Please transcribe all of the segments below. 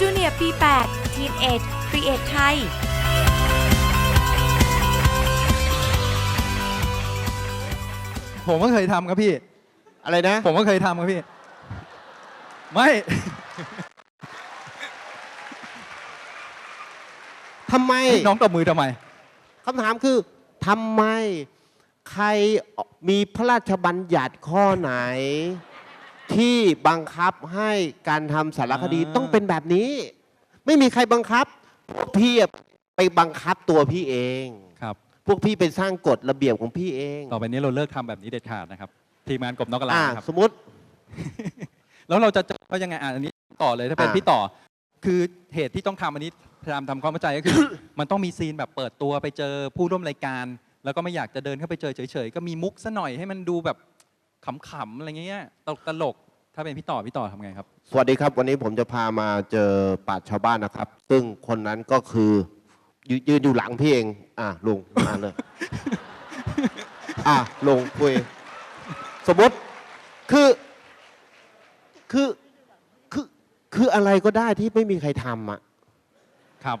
จูเนียร์ปี8ทีนเอ e ครีเอทไทยผมก็เคยทำครับพี่ อะไรนะ ผมก็เคยทำครับพี่ ไม่ ทำไมน้องตบมือทำไม คำถามคือทำไม ใครมีพระราชบัญญัติข้อไหน ที่บังคับให้การทำสารคดีอ่าต้องเป็นแบบนี้ ไม่มีใครบังคับพวกพี่อะไปบังคับตัวพี่เองครับ พวกพี่ไปสร้างกฎระเบียบของพี่เองต่อไปนี้เราเลิกทำแบบนี้เด็ดขาดนะครับ ทีมงานกบนกกระลาอ่าครับสมมติ แล้วเราจะเรายังไงอะอันนี้ต่อเลยถ้าเป็นอะพี่ต่อ คือเหตุที่ต้องทำอันนี้พยายามทำความเข้าใจก็คือ มันต้องมีซีนแบบเปิดตัวไปเจอผู้ร่วมรายการ แล้วก็ไม่อยากจะเดินเข้าไปเจอเฉยๆก็มีมุกซะหน่อยให้มันดูแบบ ขำๆอะไรเงี้ยตลกตลกๆถ้าเป็นพี่ต่อพี่ต่อทำไงครับ สวัสดีครับ วันนี้ผมจะพามาเจอปราชญ์ชาวบ้านนะครับ ซึ่งคนนั้นก็คือยนยืนอยู่หลังพี่เองอะลุงมาเลย อะลุงคุย สมมติคือคือคือคืออะไรก็ได้ที่ไม่มีใครทำอะครับ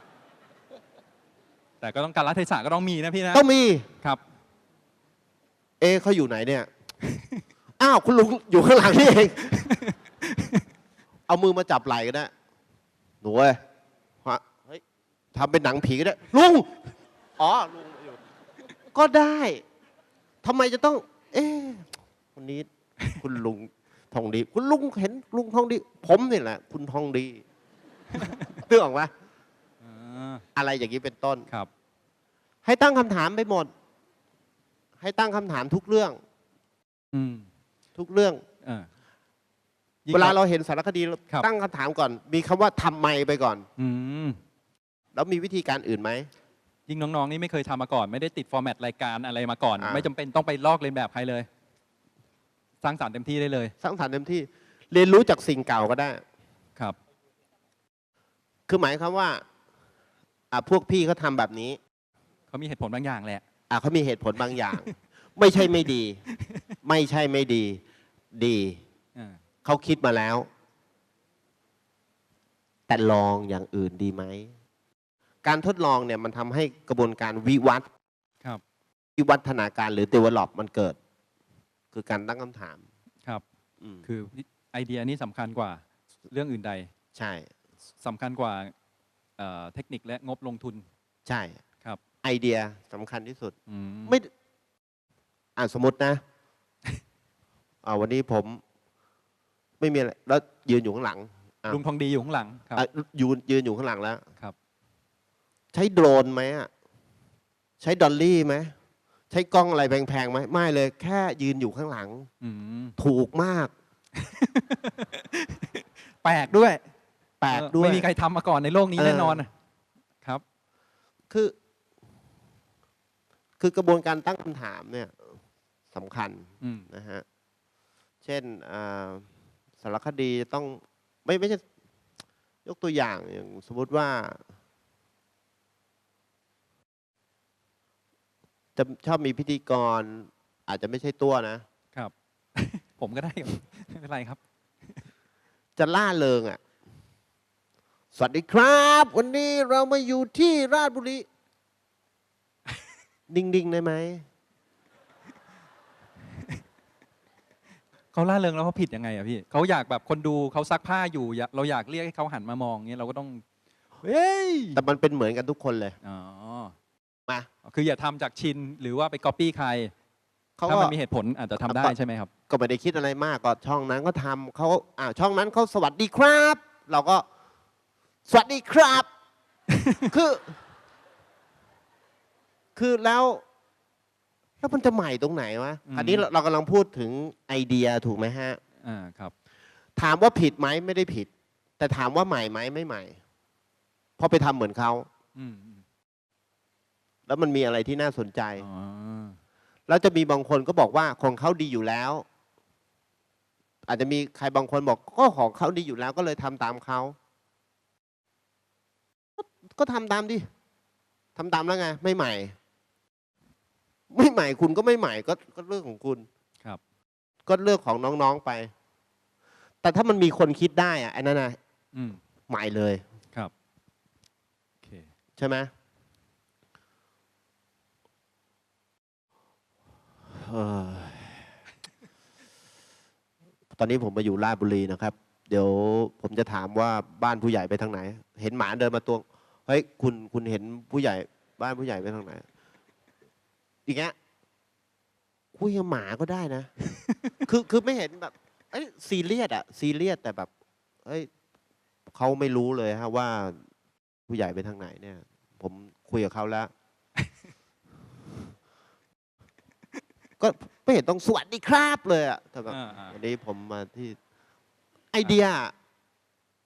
แต่ก็ต้องการรัฐเทศะก็ต้องมีนะพี่นะต้องมีครับ เอะเขาอยู่ไหนเนี่ย อ้าวคุณลุงอยู่ข้างหลังนี่เอง เอามือมาจับไหล่ก็ได้หนูเอ้ยฮะเฮ้ยทำเป็นหนังผีก็ได้ลุงอ๋อลุงอยู่ก็ได้ทำไมจะต้อง เอ๊ะวันนี้คุณลุงทองดี คุณลุงเห็นลุงทองดี ผมนี่แหละ คุณทองดีเรื่องออกไหมอ่าอะไรอย่างนี้เป็นต้นครับ ให้ตั้งคำถามไปหมด ให้ตั้งคำถามทุกเรื่อง อืม ทุกเรื่องเออยิ่ง เวลาเราเห็นสารคดีเราครับ ตั้งคำถามก่อน มีคำว่าทำไมไปก่อน อืม แล้วมีวิธีการอื่นไหม ยิ่งน้องๆ นี่ไม่เคยทำมาก่อน ไม่ได้ติดฟอร์แมตรายการอะไรมาก่อน อ่า ไม่จำเป็นต้องไปลอกเลียนแบบใครเลย สร้างสรรค์เต็มที่ได้เลยสร้างสรรค์เต็มที่ เรียนรู้จากสิ่งเก่าก็ได้ ครับ คือหมายความว่าอะพวกพี่เขาทำแบบนี้เขามีเหตุผลบางอย่างแหละ อะเขามีเหตุผลบางอย่าง ไม่ใช่ไม่ดี ไม่ใช่ไม่ดี ดีอ่าเขาคิดมาแล้ว แต่ลองอย่างอื่นดีไหม การทดลองเนี่ยมันทำให้กระบวนการวิวัฒน์ครับวิวัฒนาการหรือ develop มันเกิด คือการตั้งคำถามครับอืมคือไอเดียนี้สำคัญกว่าเรื่องอื่นใด ใช่สำคัญกว่าเอ่อเทคนิคและงบลงทุน ใช่ครับ ไอเดียสำคัญที่สุดอืมไม่อ่าสมมตินะ อ่าวันนี้ผมไม่มีอะไรแล้วยืนอยู่ข้างหลังอะลุงทองดีอยู่ข้างหลังครับ อะยืนยืนอยู่ข้างหลังแล้วครับ ใช้โดรนไหมอะใช้ดอลลี่ไหมใช้กล้องอะไรแพงๆไหมไม่เลย แค่ยืนอยู่ข้างหลัง อืมถูกมากแปลกด้วยแปลกเออด้วย ไม่มีใครทำมาก่อนในโลกนี้เออ แน่นอนครับ คือ คือกระบวนการตั้งคำถามเนี่ยสำคัญอืมนะฮะ เช่นอ่าสารคดีต้องไม่ไม่ใช่ยกตัวอย่างอย่างสมมติว่าจะชอบมีพิธีกร อาจจะไม่ใช่ตัวนะครับ ผมก็ได้ครับไม่เป็นไรครับ จะล่าเริงอะ สวัสดีครับ วันนี้เรามาอยู่ที่ราชบุรี นิ่งๆได้ไหม เขาล่าเริงแล้วเขาผิดยังไงอะพี่เขาอยากแบบคนดูเขาซักผ้าอยู่อยากเราอยากเรียกให้เขาหันมามองเงี้ยเราก็ต้องเฮ้ยแต่มันเป็นเหมือนกันทุกคนเลยอ๋อมาคืออย่าทำจากชินหรือว่าไปก๊อปปี้ใครเขาถ้าก็ มันมีเหตุผลอาจจะทำได้ก็ใช่ไหมครับ ก็ไม่ได้คิดอะไรมากก็ช่องนั้นก็ทำเขาอ่าช่องนั้นเขาสวัสดีครับ เราก็ สวัสดีครับ คือ คือแล้ว แล้วมันจะใหม่ตรงไหนวะ อืม อันนี้เราเรากำลังพูดถึงไอเดียถูกไหมฮะ อ่าครับ ถามว่าผิดไหมไม่ได้ผิด แต่ถามว่าใหม่ไหมไม่ใหม่เพราะไปทำเหมือนเขาอืมอืมแล้วมันมีอะไรที่น่าสนใจ อ๋อแล้วจะมีบางคนก็บอกว่าของเขาดีอยู่แล้ว อาจจะมีใครบางคนบอกก็ของเขาดีอยู่แล้ว ก็เลยทำตามเขาก็ก็ทำตามดิทำตามแล้วไง ไม่ใหม่ ไม่ใหม่คุณก็ไม่ใหม่ก็ก็เรื่องของคุณครับ ก็เรื่องของน้องๆไป แต่ถ้ามันมีคนคิดได้อะไอ้นั่นนะอืมใหม่เลยครับโอเคใช่ไหมเอ่อตอนนี้ผมมาอยู่ราชบุรีนะครับ เดี๋ยวผมจะถามว่าบ้านผู้ใหญ่ไปทางไหน เห็นหมาเดินมาตัวงเฮ้ยคุณคุณเห็นผู้ใหญ่บ้านผู้ใหญ่ไปทางไหน อย่างเงี้ยคุยกับหมาก็ได้นะ คือคือไม่เห็นแบบเอ้ยซีเรียสอะซีเรียสแต่แบบเฮ้ยเขาไม่รู้เลยฮะว่า ผู้ใหญ่ไปทางไหนเนี่ย ผมคุยกับเขาแล้ว ก็ไม่เห็นต้องสวัสดีครับเลยอะแต่แบบอ่าอ่า วันนี้ผมมาที่ไอเดีย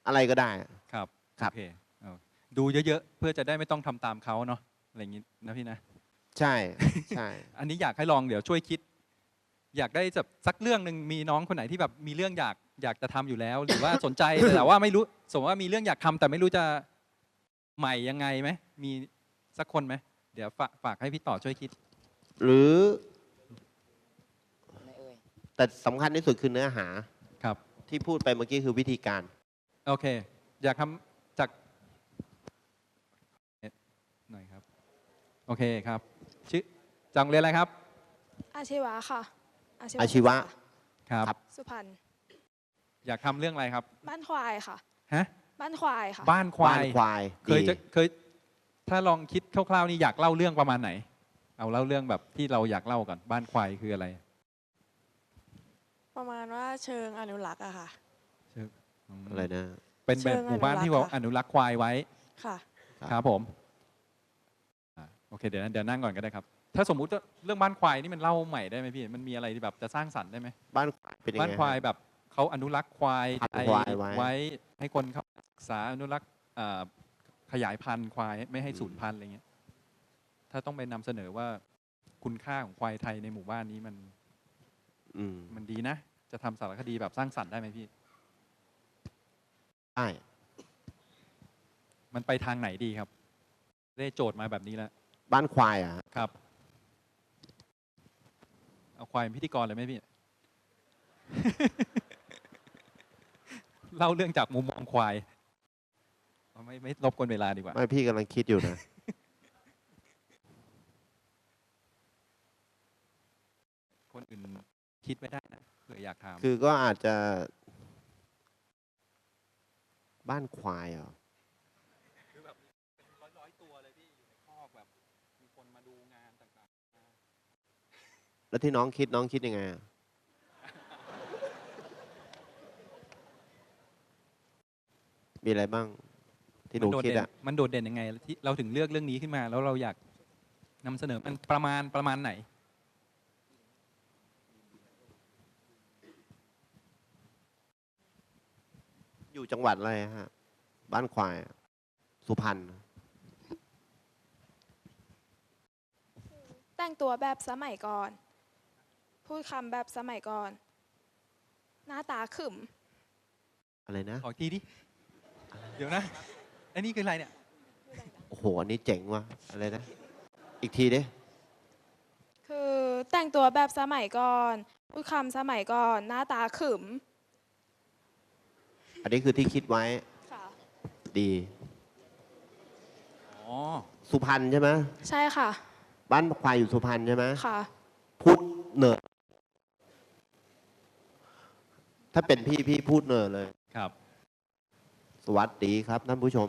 อะไรก็ได้ ครับครับ โอเคเอาดูเยอะๆ เพื่อจะได้ไม่ต้องทำตามเขาเนาะอะไรอย่างงี้นะพี่นะ ใช่ใช่ อันนี้อยากให้ลองเดี๋ยวช่วยคิด อยากได้แบบสักเรื่องหนึ่งมีน้องคนไหนที่แบบมีเรื่องอยากอยากจะทำอยู่แล้ว หรือว่าสนใจแต่ว่าไม่รู้สมมติว่ามีเรื่องอยากทำแต่ไม่รู้จะใหม่ยังไงไหมมีสักคนไหมเดี๋ยวฝากฝากให้พี่ต่อช่วยคิด หรือไม่เอ่ยแต่สำคัญที่สุดคือเนื้อหาครับ ที่พูดไปเมื่อกี้คือวิธีการ โอเค อยากทำจากหน่อยครับ โอเคครับ ชื่อจังเรียนอะไรครับอาชีวะค่ะอาชีวะครับครับ สุพรรณอยากทำเรื่องอะไรครับบ้านควายค่ะ ฮะบ้านควายค่ะ บ้านควาบ้านยควายเคยดีจะเคยถ้าลองคิดคร่าวๆนี่อยากเล่าเรื่องประมาณไหน เอาเล่าเรื่องแบบที่เราอยากเล่าก่อนบ้านควายคืออะไร ประมาณว่าเชิงอนุรักษ์อะค่ะมอะไรนะ เป็นแบบเชิงหมู่บ้านอนุรักษ์ที่ว่าค่ะอนุรักษ์ควายไว้ค่ะ ครับ ครับผมอะ โอเคเดี๋ยวนะเดี๋ยวนั่งก่อนก็ได้ครับ ถ้าสมมุติว่าเรื่องบ้านควายนี่มันเล่าใหม่ได้ไหมพี่ มันมีอะไรที่แบบจะสร้างสรรค์ได้ไหมบ้านควายเป็นยังไงบ้านควายฮะแบบเขาอนุรักษ์ควายพันธุ์ไทยควายไว้ ไว้ให้คนเขาศึกษาอนุรักษ์อ่าขยายพันธุ์ควายไม่ให้สูญพันธุ์อะไรเงี้ย ถ้าต้องไปนำเสนอว่าคุณค่าของควายไทยในหมู่บ้านนี้มันอืมมันดีนะ จะทำสารคดีแบบสร้างสรรค์ได้ไหมพี่ ใช่มันไปทางไหนดีครับ ได้โจทย์มาแบบนี้แล้ว บ้านควายอะครับ เอาควายเป็นพิธีกรเลยไหมพี่ เล่าเรื่องจากมุมมองควายเอาไม่ไม่รบกวนเวลาดีกว่า ไม่พี่กำลังคิดอยู่นะ คนอื่นคิดไม่ได้นะเผื่ออยากถามคือก็อาจจะ บ้านควายเหรอคือแบบเป็นร้อยร้อยๆตัวเลยพี่อยู่ในคอกแบบ มีคนมาดูงานต่าง แล้วที่น้องคิดน้องคิดยังไงอะมีอะไรบ้างๆที่หนูมัโดดคิดเด่นอะมันโดดเด่นยังไงที่เราถึงเลือกเรื่องนี้ขึ้นมา แล้วเราอยากนำเสนอมันประมาณประมาณไหน อยู่จังหวัดอะไรฮะ บ้านควายอะสุพรรณแต่งตัวแบบสมัยก่อน พูดคำแบบสมัยก่อน หน้าตาขึม อะไรนะ ขออีกทีดิ เดี๋ยวนะไอ้นี่คืออะไรเนี่ย โอ้โห อันนี้เจ๋งว่ะ อะไรนะ อีกทีดิคือแต่งตัวแบบสมัยก่อน พูดคำสมัยก่อน หน้าตาขึมอันนี้คือที่คิดไว้ ค่ะ ดี อ๋อ สุพรรณใช่ไหม ใช่ค่ะ บ้านควายอยู่สุพรรณใช่ไหม ค่ะ พูดเหนอ ถ้าเป็นพี่พี่พูดเหนอเลย ครับ สวัสดีครับท่านผู้ชม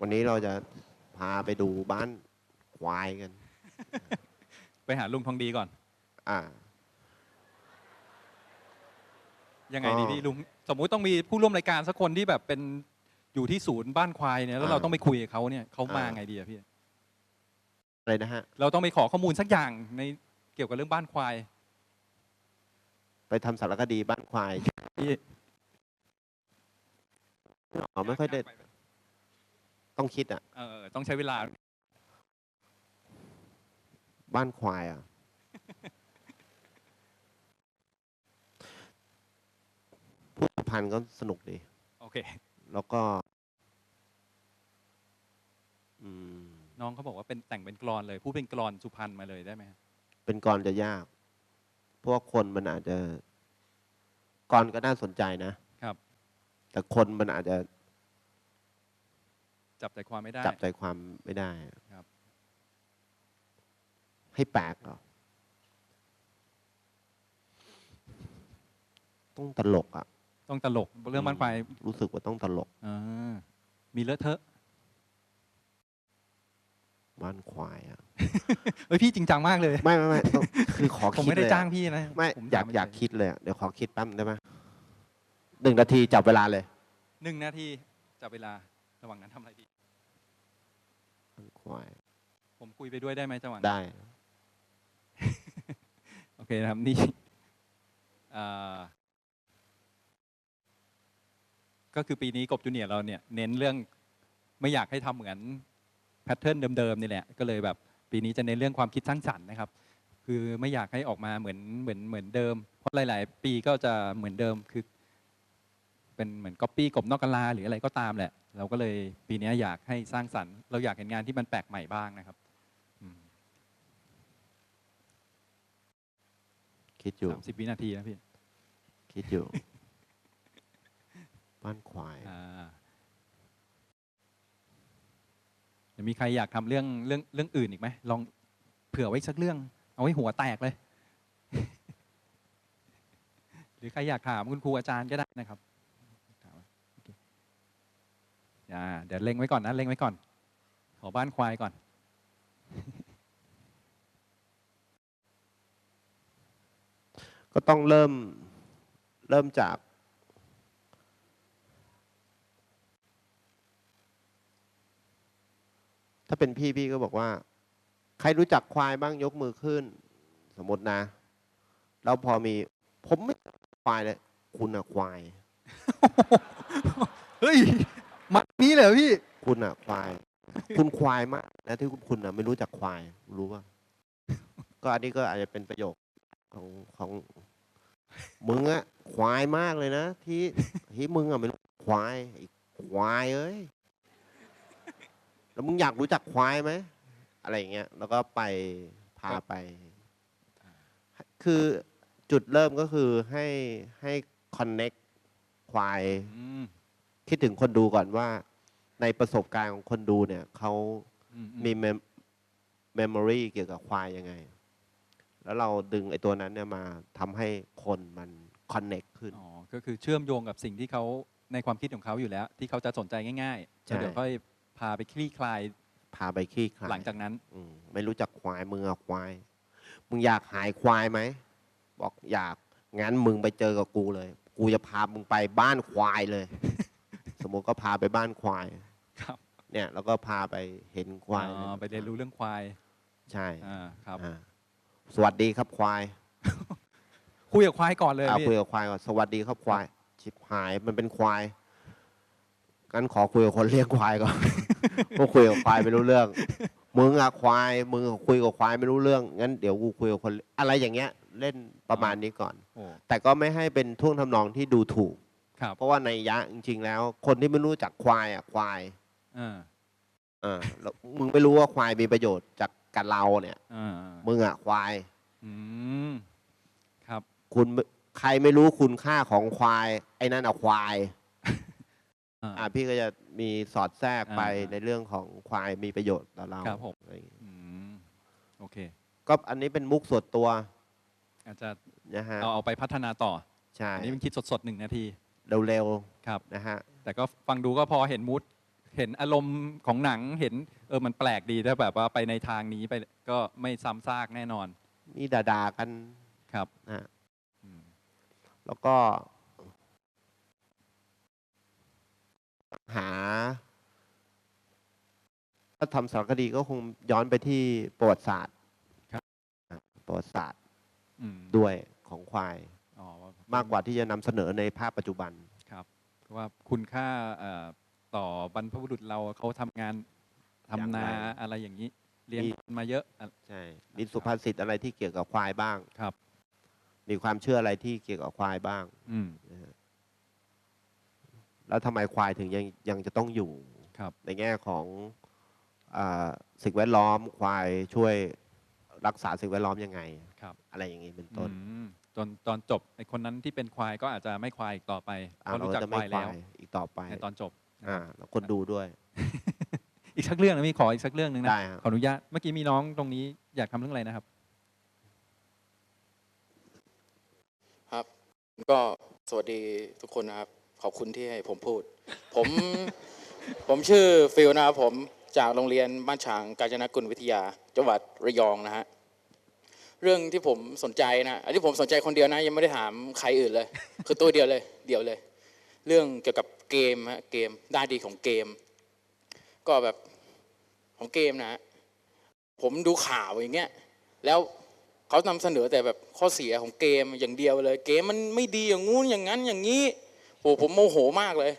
วันนี้เราจะพาไปดูบ้านควายกัน ไปหาลุงทองดีก่อน อ่า ยังไงก็ดีพี่ลุง สมมุติต้องมีผู้ร่วมรายการสักคนที่แบบเป็นอยู่ที่ศูนย์บ้านควายเนี่ยแล้วเราอ่าต้องไปคุยกับเขาเนี่ยเขามาอ่าไงดีอะพี่อะไรนะฮะ เราต้องไปขอข้อมูลสักอย่างในเกี่ยวกับเรื่องบ้านควาย ไปทำสารคดีบ้านควายพี่อ๋อไม่ค่อยได้ต้องคิดอะ เออ ต้องใช้เวลา บ้านควายอะ พูดสุพรรณก็สนุกดี โอเค แล้วก็อืมน้องเขาบอกว่าเป็นแต่งเป็นกรอนเลยผู้เป็นกรอนสุพรรณมาเลยได้ไหมฮะเป็นกรจะยากเพ ราะว่าคนมันอาจจะกรก็น่าสนใจนะครับ แต่คนมันอาจจะจับใจความไม่ได้จับใจความไม่ได้ครับ ให้แปลกเหรอต้องตลกอะต้องตลกเรื่องบ้านควายรู้สึกว่าต้องตลกอ่ามีเลอะเทอะ บ้านควายอะเฮ้ยพี่จริงจังมากเลย ไม่ไม่ไม่ต้องคือขอผมคิดไม่ได้เลยอะจ้างพี่นะไม่ผอยากถมอยากเฉคิดเลยอะเดี๋ยวขอคิดแป๊บได้ไหมหนึ่งนาทีจับเวลาเลยหนึ่งนาทีจับเวลาระหว่างนั้นทำอะไรดีบ้านควาย ผมคุยไปด้วยได้ไหมจังหวะนั้นได้โอเคนะครับนี่อ่าก็คือปีนี้กบจูเนียร์เราเนี่ยเน้นเรื่องไม่อยากให้ทำเหมือน แพทเทิร์นเดิมๆนี่แหละก็เลยแบบปีนี้จะเน้นเรื่องความคิดสร้างสรรค์นะครับคือไม่อยากให้ออกมาเหมือนเหมือนเหมือนเดิม เพราะหลาย ๆ ปีก็จะเหมือนเดิมคือ เป็นเหมือนก๊อปปี้กบนอกกะลาหรืออะไรก็ตามแหละ เราก็เลยปีนี้อยากให้สร้างสรรค์ เราอยากเห็นงานที่มันแปลกใหม่บ้างนะครับคิดอยู่สามสิบวินาทีนะพี่ คิดอยู่ บ้านควายอ่าเดี๋ยวมีใครอยากทำเรื่องเรื่องเรื่องอื่นอีกไหมลองเผื่อไว้สักเรื่อง เอาไว้หัวแตกเลย หรือใครอยากถามคุณครูอาจารย์ก็ได้นะครับอ่าเดี๋ยวเล็งไว้ก่อนนะเล็งไว้ก่อน ขอบ้านควายก่อนก็ต้องเริ่มเริ่มจาก ถ้าเป็นพี่พี่ก็บอกว่า ใครรู้จักควายบ้างยกมือขึ้น สมมตินะ แล้วพอมี ผมไม่ควายเลย คุณอะควาย เฮ้ย มัดนี้เลยเหรอพี่ คุณอะควาย คุณควายมากนะที่คุณคุณอะไม่รู้จักควาย รู้ป่ะ ก็อันนี้ก็อาจจะเป็นประโยคของของมึงอะควายมากเลยนะที่ที่มึงอะไม่รู้ควายไอ้ควายเอ้ย แล้วมึงอยากรู้จักควายไหมอะไรอย่างเงี้ยแล้วก็ไปพาไป คือจุดเริ่มก็คือให้ให้คอนเน็กควายอืมคิดถึงคนดูก่อนว่า ในประสบการณ์ของคนดูเนี่ยเขาอือืมีเมมโมรีเกี่ยวกับควายยังไง แล้วเราดึงไอ้ตัวนั้นเนี่ยมาทำให้คนมันคอนเน็กขึ้น อ๋อ ก็คือเชื่อมโยงกับสิ่งที่เขาในความคิดของเขาอยู่แล้ว ที่เขาจะสนใจง่ายๆใช่แล้วเดี๋ยวค่อย พาไปคลี่คลายพาไปขี้คลายหลังจากนั้นอืมไม่รู้จักควายมึงอะควาย มึงอยากหายควายไหม บอกอยาก งั้นมึงไปเจอกับกูเลย กูจะพามึงไปบ้านควายเลย สมมติก็พาไปบ้านควาย ครับเนี่ย แล้วก็พาไปเห็นควายอ๋อไปเรียนรู้เรื่องควายใช่อ่าครับอ่าสวัสดีครับควายคุยกับควายก่อนเลยอ่าพี่คุยกับควายก่อนสวัสดีครับควาย ชิบหายมันเป็นควายงั้นขอคุยกับคนเลี้ยงควายก่อน ก็คุยกับควายไม่รู้เรื่อง มึงอะควายมึงอะคุยกับควายไม่รู้เรื่องงั้นเดี๋ยวกูคุยกับคนอะไรอย่างเงี้ยเล่นประมาณนี้ก่อน โอ้แต่ก็ไม่ให้เป็นท่วงทำนองที่ดูถูก ครับเพราะว่าในยยะจริง ๆ แล้ว คนที่ไม่รู้จักควายอะควายอ่าอ่าแล้วมึงไม่รู้ว่าควายมีประโยชน์จากกับเราเนี่ยอ่ามึงอะควาย อืม ครับ คุณใครไม่รู้คุณค่าของควาย ไอ้นั่นอะควาย อ่า อ่าพี่ก็จะมีสอดแทรกไปอ่า ในเรื่องของควายมีประโยชน์ต่อเราครับผม อะไรอย่างเงี้ยอืมโอเค ก็อันนี้เป็นมุกส่วนตัวอาจจะนะฮะเอาเอาไปพัฒนาต่อ ใช่อันนี้มันคิดสดๆหนึ่งนาทีเร็วครับ ๆนะฮะแต่ก็ฟังดูก็พอเห็นมูดเห็นอารมณ์ของหนังเห็นเออมันแปลกดีถ้าแบบว่าไปในทางนี้ไปก็ไม่ซ้ำซากแน่นอนนี่ด่าๆกันครับนะฮะอืมแล้วก็ หา ถ้าทำสารคดีก็คงย้อนไปที่ประวัติศาสตร์นะประวัติศาสตร์อืมด้วยของควายอ๋อมากกว่าที่จะนำเสนอในภาพปัจจุบันครับเพราะว่าคุณค่าเอ่อต่อบรรพบุรุษเราเขาทำงานทำนาอย่างไรอะไรอย่างนี้ เลี้ยงมีกันมาเยอะอะใช่มีสุภาษิตอะไรที่เกี่ยวกับควายบ้างครับ มีความเชื่ออะไรที่เกี่ยวกับควายบ้าง อืม แล้วทำไมควายถึงยังยังจะต้องอยู่ ครับ ในแง่ของอาสิ่งแวดล้อมควายช่วยรักษาสิ่งแวดล้อมยังไง ครับอะไรอย่างนี้เป็นต้นอืมจนตอนจบไอคนนั้นที่เป็นควายก็อาจจะไม่ควายอีกต่อไปเพอ่าราะเรารู้จักจะคไม่วายคแล้ววายอีกต่อไปในตอนจบนะคอ่ารับแล้วคนดูด้วย อีกสักเรื่องนะมีขออีกสักเรื่องหนึ่งนะได้ครับ ขออนุญาตเมื่อกี้มีน้องตรงนี้อยากทำเรื่องอะไรนะครับ ครับ ก็สวัสดีทุกคนนะครับ ขอบคุณที่ให้ผมพูด ผม ผมชื่อฟิลนะครับผมจากโรงเรียนบ้านฉางกาญจนกุลวิทยา จังหวัดระยองนะฮะ เรื่องที่ผมสนใจนะ อันนี้ผมสนใจคนเดียวนะ ยังไม่ได้ถามใครอื่นเลย คือตัวเดียวเลย เดียวเลย เรื่องเกี่ยวกับเกมฮะ เกม ด้านดีของเกม ก็แบบของเกมนะ ผมดูข่าวอย่างเงี้ย แล้วเขานำเสนอแต่แบบข้อเสียของเกมอย่างเดียวเลย เกมมันไม่ดีอย่างงู้นอย่างนั้นอย่างนี้ โหผมโมโหมากเลย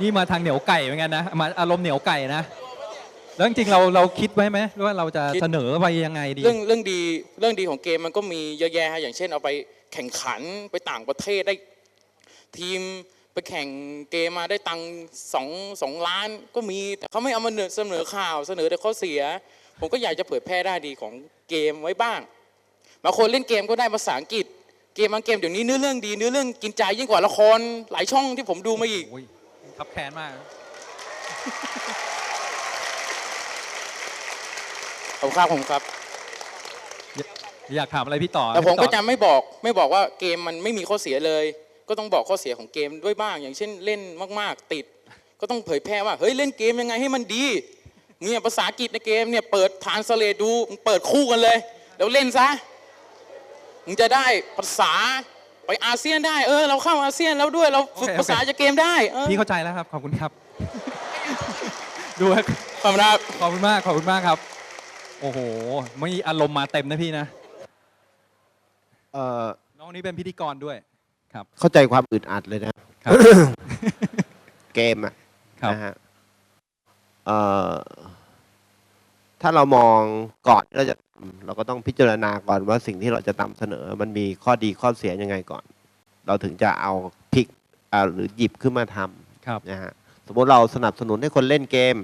นี่มาทางเหนียวไก่เหมือนกันนะมาอารมณ์เหนียวไก่นะแล้วจริงๆเราเราคิดไว้ไหมว่าเราจะคิดเสนอไปยังไงดี เรื่องเรื่องดีเรื่องดีของเกมมันก็มีเยอะแยะฮะอย่างเช่นเอาไปแข่งขันไปต่างประเทศได้ ทีมไปแข่งเกมมาได้ตังค์สองสองล้านก็มี แต่เขาไม่เอามาเสนอข่าวเสนอแต่ข้อเสีย ผมก็อยากจะเผยแพร่ด้านดีของเกมไว้บ้างบางคนเล่นเกมก็ได้ภาษาอังกฤษ เกมบางเกมเดี๋ยวนี้เนื้อเรื่องดีเนื้อเรื่องกินใจยิ่งกว่าละครหลายช่องที่ผมดูมาอีก โอ้ยทับแค้นมาก ขอบคุณครับผมครับ อยากถามอะไรพี่ต่อแต่ผมก็พี่จะต่อไม่บอกไม่บอกว่าเกมมันไม่มีข้อเสียเลย ก็ต้องบอกข้อเสียของเกมด้วยบ้าง อย่างเช่นเล่นมากๆติด ก็ต้องเผยแพร่ว่าเฮ้ยเล่นเกมยังไงให้มันดีเนี่ยภาษาอังกฤษในเกมเนี่ยเปิดทานสเลดูมึงเปิดคู่กันเลย แล้วเล่นซะ มึงจะได้ภาษาไปอาเซียนได้เออเราเข้าอาเซียนแล้วด้วยเราฝึกภาษาจากเกมได้เออพี่เข้าใจแล้วครับ ขอบคุณครับ ดูครับขอบคุณครับขอบคุณมากขอบคุณมากครับ โอ้โหไม่อารมณ์มาเต็มนะพี่นะเอ่อน้องนี้เป็นพิธีกรด้วยครับ เข้าใจความอึดอัดเลยนะครับเกมอะครับนะฮะเอ่อถ้าเรามองก่อนที่เราจะทำ เราก็ต้องพิจารณาก่อนว่าสิ่งที่เราจะนำเสนอ มันมีข้อดีข้อเสียยังไงก่อน เราถึงจะเอาพลิกอ่าหรือหยิบขึ้นมาทำครับนะฮะสมมติเราสนับสนุนให้คนเล่นเกม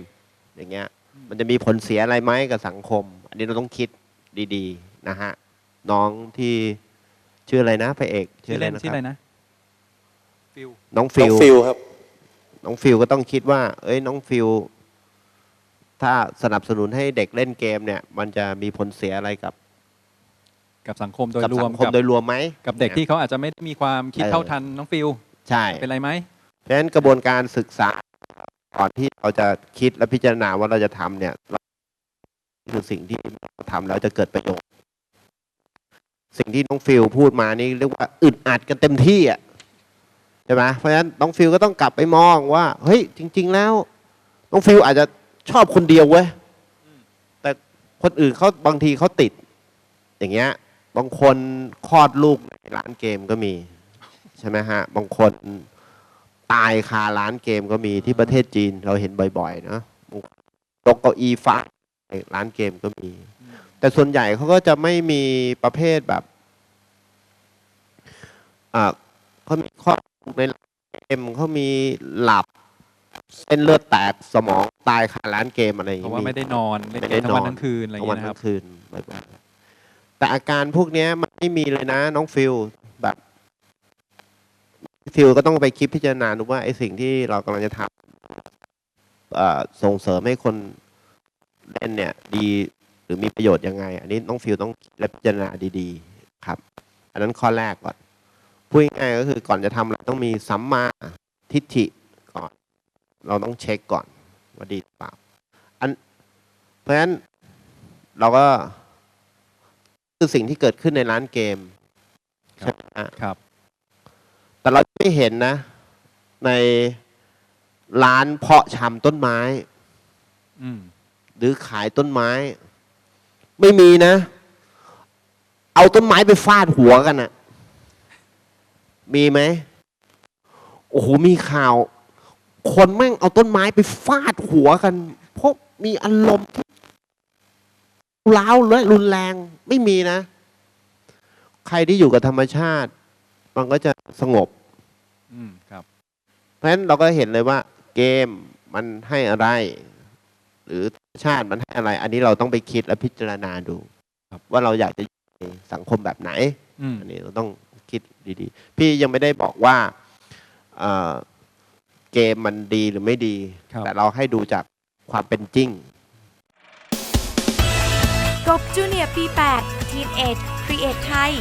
อย่างเงี้ย มันจะมีผลเสียอะไรไหมกับสังคม อันนี้เราต้องคิดดีๆนะฮะน้องที่ชื่ออะไรนะพระเอกชื่ออะไรเล่นนะคชื่อรัอะไรบนะฟิลน้องฟิลฟิลครับ น้องฟิลก็ต้องคิดว่า เอ้ยน้องฟิล ถ้าสนับสนุนให้เด็กเล่นเกมเนี่ย มันจะมีผลเสียอะไรกับ กับสังคมโดยกับรวสัมงคมกับโดยรวมไหมกับเด็กที่เขาอาจจะไม่ได้มีความคิดเออเท่าทันน้องฟิลใช่ เป็นไรไหมเพราะฉะนั้นกระบวนการศึกษาก่อนที่เราจะคิดและพิจารณาว่าเราจะทำเนี่ยเราคือสิ่งที่เราทำแล้วจะเกิดประโยชน์ สิ่งที่น้องฟิลพูดมานี่เรียกว่าอึดอัดกันเต็มที่อะใช่ไหมเพราะฉะนั้นน้องฟิลก็ต้องกลับไปมองว่า เฮ้ยจริง ๆ แล้ว น้องฟิลอาจจะ ชอบคนเดียวเว้ยแต่คนอื่นเขาบางทีเขาติด อย่างเงี้ย บางคนคลอดลูกในร้านเกมก็มี ใช่ไหมฮะ บางคนตายคาร้านเกมก็มีที่ประเทศจีนเราเห็นบ่อยๆเนางคนตกเก้าอี้ฟ้าในร้านเกมก็มี แต่ส่วนใหญ่เขาก็จะไม่มีประเภทแบบอ่าเขามีข้อในร้านเกมเขามีหลับ เส้นเลือดแตกสมองตายคาร้านเกมอะไรอย่างเพราะเงี้ว่ายไม่ได้นอนเล่นไม่เกได้มทั้งวันนอนทั้งคืนอะไรอย่างทั้งวัเงี้นยนะคทั้รับ งคืนบ่อยๆแต่อาการพวกเนี้ยมันไม่มีเลยนะ น้องฟิลแบบฟิลก็ต้องไปคิดพิจารณาดูว่าไอ้สิ่งที่เรากำลังจะทำเอ่อส่งเสริมให้คนเล่นเนี่ย ดีหรือมีประโยชน์ยังไง อันนี้น้องฟิลต้องคิดและพิจารณาดีๆครับ อันนั้นข้อแรกก่อนพูดง่ายๆก็คือก่อนจะทำเราต้องมีสัมมาทิฏฐิก่อน เราต้องเช็คก่อนว่าดีหรือเปล่าอันเพราะฉะนั้นเราก็คือสิ่งที่เกิดขึ้นในร้านเกมครับใช่ไหมฮะครับ แต่เราไม่เห็นนะ ในร้านเพาะชำต้นไม้อืมหรือขายต้นไม้ ไม่มีนะ เอาต้นไม้ไปฟาดหัวกันอะมีไหมโอ้โหมีข่าว คนแม่งเอาต้นไม้ไปฟาดหัวกัน เพราะมีอารมณ์ที่ร้าวและรุนแรงไม่มีนะ ใครที่อยู่กับธรรมชาติ มันก็จะสงบ อืมครับ เพราะฉะนั้นเราก็เห็นเลยว่า เกมมันให้อะไร หรือชาติมันให้อะไร อันนี้เราต้องไปคิดและพิจารณาดูครับว่าเราอยากจะอยู่ในสังคมแบบไหนอืมอันนี้เราต้องคิดดีๆ พี่ยังไม่ได้บอกว่า เอ่อเกมมันดีหรือไม่ดี ครับ แต่เราให้ดูจากความเป็นจริง กบจูเนียร์ปี 8 ทีนเอจครีเอทไทย